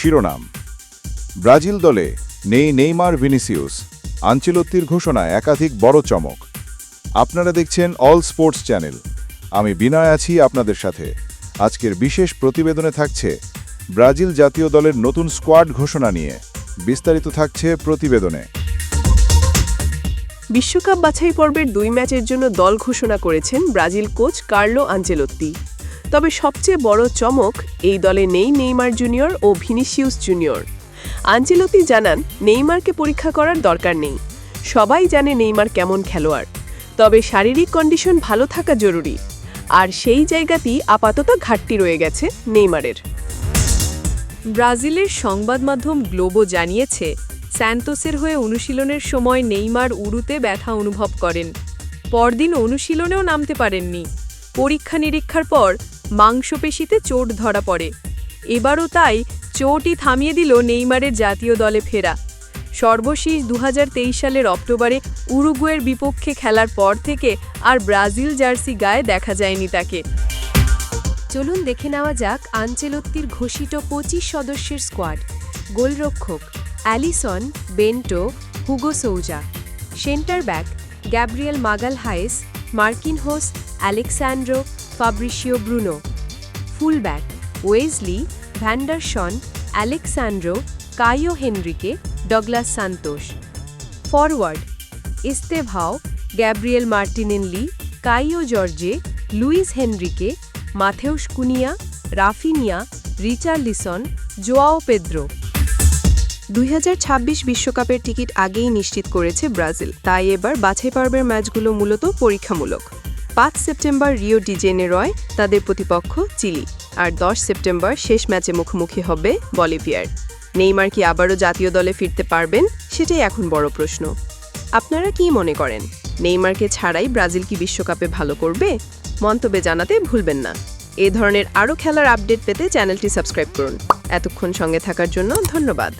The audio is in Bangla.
শিরোনাম। ব্রাজিল দলে নেই নেইমার, ভিনিসিউস। আঞ্চলত্তির ঘোষণা একাধিক বড় চমক। আপনারা দেখছেন অল স্পোর্টস চ্যানেল। আমি বিনয় আছি আপনাদের সাথে। আজকের বিশেষ প্রতিবেদনে থাকছে ব্রাজিল জাতীয় দলের নতুন স্কোয়াড ঘোষণা নিয়ে। বিস্তারিত থাকছে প্রতিবেদনে। বিশ্বকাপ বাছাই পর্বের দুই ম্যাচের জন্য দল ঘোষণা করেছেন ব্রাজিল কোচ কার্লো আঞ্চেলত্তি। তবে সবচেয়ে বড় চমক এই দলে নেই নেইমার জুনিয়র ও ভিনিসিউস জুনিয়র। আঞ্চেলত্তি জানান, নেইমারকে পরীক্ষা করার দরকার নেই। সবাই জানে নেইমার কেমন খেলোয়াড়। তবে শারীরিক কন্ডিশন ভালো থাকা জরুরি। আর সেই জায়গাতেই আপাতত ঘাটতি রয়ে গেছে নেইমারের। ব্রাজিলের সংবাদ মাধ্যম গ্লোবো জানিয়েছে, স্যান্তোসের হয়ে অনুশীলনের সময় নেইমার উরুতে ব্যথা অনুভব করেন। পরদিন অনুশীলনেও নামতে পারেননি। পরীক্ষা নিরীক্ষার পর মাংসপেশিতে চোট ধরা পড়ে। এবারও তাই চোটই থামিয়ে দিল নেইমারের জাতীয় দলে ফেরা। সর্বশেষ দু হাজার তেইশ সালের অক্টোবরে উরুগুয়ের বিপক্ষে খেলার পর থেকে আর ব্রাজিল জার্সি গায়ে দেখা যায়নি তাকে। চলুন দেখে নেওয়া যাক আঞ্চেলত্তির ঘোষিত পঁচিশ সদস্যের স্কোয়াড। গোলরক্ষক Alisson, Bento, Hugo Souza. Centre back Gabriel Magalhaes Marquinhos Alexsandro Fabricio Bruno fullback Wesley Vanderson Alexsandro Caio Henrique Douglas Santos forward Estevao Gabriel Martinelli Caio Jorge Luiz Henrique Matheus Cunha Raphinha Richarlison Joao Pedro দুই বিশ্বকাপের টিকিট আগেই নিশ্চিত করেছে ব্রাজিল, তাই এবার বাছাই পর্বের ম্যাচগুলো মূলত পরীক্ষামূলক। পাঁচ সেপ্টেম্বর রিও ডি জেনেরয় তাদের প্রতিপক্ষ চিলি। আর দশ সেপ্টেম্বর শেষ ম্যাচে মুখোমুখি হবে বলিভিয়ার। নেইমার কি আবারও জাতীয় দলে ফিরতে পারবেন? সেটাই এখন বড় প্রশ্ন। আপনারা কি মনে করেন? নেইমারকে ছাড়াই ব্রাজিল কি বিশ্বকাপে ভালো করবে? মন্তব্যে জানাতে ভুলবেন না। এ ধরনের আরও খেলার আপডেট পেতে চ্যানেলটি সাবস্ক্রাইব করুন। এতক্ষণ সঙ্গে থাকার জন্য ধন্যবাদ।